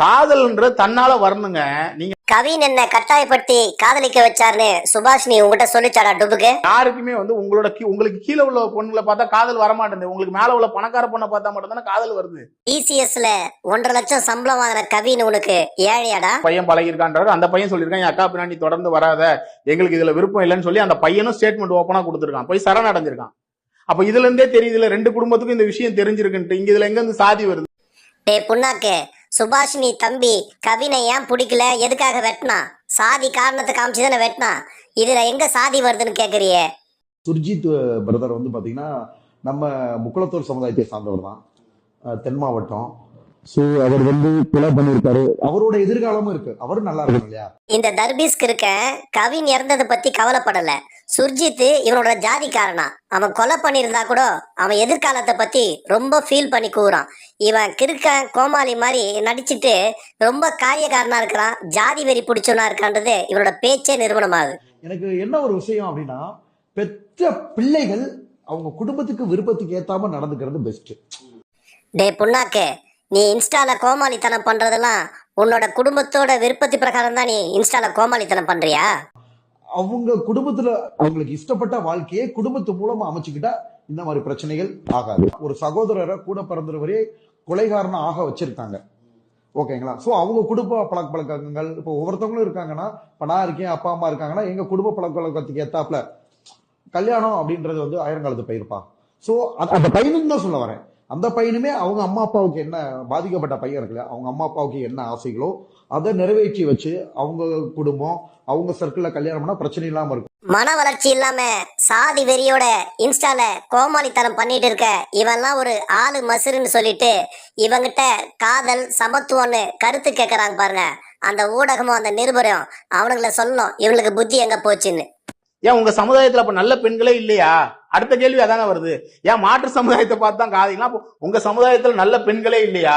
காதல்ன்றது தன்னால வரணுங்க. நீங்க கவின் என்ன கட்டாயப்படுத்தி காதலிக்க வச்சாருன்னு சுபாஷினி உங்ககிட்ட சொல்லிச்சாடா டுபுக்கு? யாருக்குமே வந்து உங்களோட உங்களுக்கு கீழே உள்ள பொண்ணுங்களை பார்த்தா காதல் வர மாட்டேங்குது உங்களுக்கு மேல உள்ள பணக்கார பொண்ணை பார்த்தா மட்டும் தானே காதல் வருது. டிசிஎஸ்ல ஒன்றரை லட்சம் சம்பளம் வாங்கின கவின் உனக்கு ஏழையாடா? பையன் பழகிருக்கான்றாரு அந்த பையன் சொல்லியிருக்கான் என் அக்கா பின்னாடி தொடர்ந்து வராத. எங்களுக்கு இதுல விருப்பம் இல்லைன்னு சொல்லி அந்த பையனும் ஸ்டேட்மெண்ட் ஓப்பனா கொடுத்துருக்கான். போய் சரண் அடைஞ்சிருக்கான் அப்ப இதுல இருந்தே தெரியுதுல ரெண்டு குடும்பத்துக்கும் இந்த விஷயம் தெரிஞ்சிருக்குன்ட்டு. இங்க இதுல எங்க இருந்து சாதி வருது? டே புண்ணாக்கு சுபாஷினி தம்பி கவினை ஏன் பிடிக்கல? எதுக்காக வெட்டினா? சாதி காரணத்தை காமிச்சு தானே வெட்டினா? இதுல எங்க சாதி வருதுன்னு கேக்குறியே? சுர்ஜித் பிரதர் வந்து பாத்தீங்கன்னா நம்ம முக்குளத்தூர் சமுதாயத்தை சார்ந்தவர் தான். தென் மாவட்டம். ஸோ அவர் வந்து கொலை பண்ணியிருக்காரு அவரோட எதிர்காலமும் இருக்கு. அவரும் நல்லா இருக்கணும் இல்லையா? இந்த தர்பீஸ்க்கு இருக்க கவின் இறந்ததை பத்தி கவலைப்படல. சுர்ஜித் இவனோட ஜாதிக்காரனா. அவன் கொலை பண்ணியிருந்தா கூட அவன் எதிர்காலத்தை பத்தி ரொம்ப ஃபீல் பண்ணி கூறான் இவன் கிறுக்க கோமாளி மாதிரி நடிச்சிட்டு ரொம்ப காரியக்காரனா இருக்கிறான். ஜாதி வெறி பிடிச்சவனா இருக்கான்றது இவனோட பேச்சே நிறுவனமாகுது. எனக்கு என்ன ஒரு விஷயம் அப்படின்னா பெற்ற பிள்ளைகள் அவங்க குடும்பத்துக்கு விருப்பத்துக்கு ஏத்தாம நடந்துக்கிறது பெஸ்ட் டே புண்ணாக்கு. நீ இன்ஸ்டால கோமாளித்தனம் பண்றதெல்லாம் உன்னோட குடும்பத்தோட விருப்பத்தி பிரகாரம் தான் நீ இன்ஸ்டால கோமாளித்தனம் பண்றியா? அவங்க குடும்பத்துல அவங்களுக்கு இஷ்டப்பட்ட வாழ்க்கையை குடும்பத்து மூலமா அமைச்சுக்கிட்டா இந்த மாதிரி பிரச்சனைகள் ஆகாது. ஒரு சகோதரரை கூட பிறந்தவரே கொலைகாரனா ஆக வச்சிருக்காங்க. ஓகேங்களா? சோ அவங்க குடும்ப பழக்க பழக்கங்கள் இப்போ ஒவ்வொருத்தவங்களும் இருக்காங்கன்னா இப்போ நான் இருக்கேன் அப்பா அம்மா இருக்காங்கன்னா எங்க குடும்ப பழக்க வழக்கத்துக்கு ஏத்தாப்புல கல்யாணம் அப்படின்றது வந்து ஆயிரங்காலத்து பயிர்ப்பா. சோ அந்த பையனுக்கு தான் சொல்ல வரேன். அந்த பையனுமே அவங்க அம்மா அப்பாவுக்கு என்ன பாதிக்கப்பட்ட பையன் இருக்குல்ல அவங்க அம்மா அப்பாவுக்கு என்ன ஆசைகளோ அதை நிறைவேற்றி வச்சு அவங்க குடும்பம் அவங்க சர்க்கிள்ல கல்யாணம் பண்ணா பிரச்சனை இல்லாம இருக்கும். மன வளர்ச்சி இல்லாம சாதி வெறியோட இன்ஸ்டால கோமாளித்தனம் பண்ணிட்டு இருக்க இவன்லாம் ஒரு ஆளு மசுருன்னு சொல்லிட்டு இவங்கிட்ட காதல் சமத்துவம்னு கருத்து கேட்கறாங்க பாருங்க. அந்த ஊடகமும் அந்த நிருபரும் அவனுங்களை சொல்லணும் இவங்களுக்கு புத்தி எங்க போச்சுன்னு. ஏன் உங்க சமுதாயத்துல அப்ப நல்ல பெண்களே இல்லையா? அடுத்த கேள்வி அதானே வருது. ஏன் மாற்று சமுதாயத்தை பார்த்து தான் காதலிக்கலாம் உங்க சமுதாயத்துல நல்ல பெண்களே இல்லையா?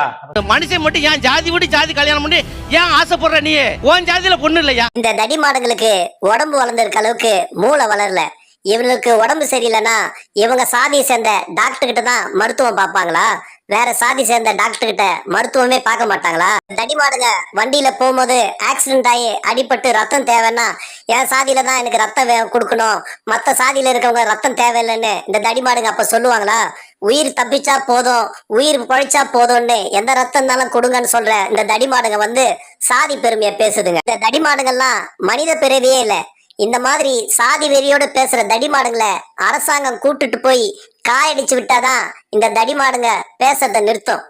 மனுஷன் மட்டும் ஏன் ஜாதி விட்டு ஜாதி கல்யாணம் பண்ணி ஏன் ஆசைப்படுற நீ? உன் ஜாதியில பொண்ணு இல்லையா? இந்த தடிமாடுங்களுக்கு உடம்பு வளர்ந்திருக்க அளவுக்கு மூளை வளரல. இவங்களுக்கு உடம்பு சரியில்லைன்னா இவங்க சாதியை சேர்ந்த டாக்டர் கிட்ட தான் மருத்துவம் பார்ப்பாங்களா? வேற சாதி சேர்ந்த டாக்டர் கிட்ட மருத்துவமே பார்க்க மாட்டாங்களா? தடிமாடுங்க. வண்டியில போகும்போது ஆக்சிடென்ட் ஆகி அடிபட்டு ரத்தம் தேவைன்னா என் சாதியில தான் எனக்கு ரத்தம் வே- கொடுக்கணும். மத்த சாதியில இருக்கவங்க ரத்தம் தேவையில்லைன்னு இந்த தடிமாடுங்க அப்ப சொல்லுவாங்களா? உயிர் தப்பிச்சா போதும். உயிர் பொழைச்சா போதும்னு எந்த ரத்தம் இருந்தாலும் கொடுங்கன்னு சொல்ற இந்த தடிமாடுங்க வந்து சாதி பெருமையை பேசுதுங்க. இந்த தடிமாடுங்கள்லாம் மனித பிறவியே இல்லை. இந்த மாதிரி சாதி வெறியோட பேசுற தடிமாடுங்களை அரசாங்கம் கூட்டுட்டு போய் காயடிச்சு விட்டாதான் இந்த தடிமாடுங்க பேசுறத நிறுத்தும்.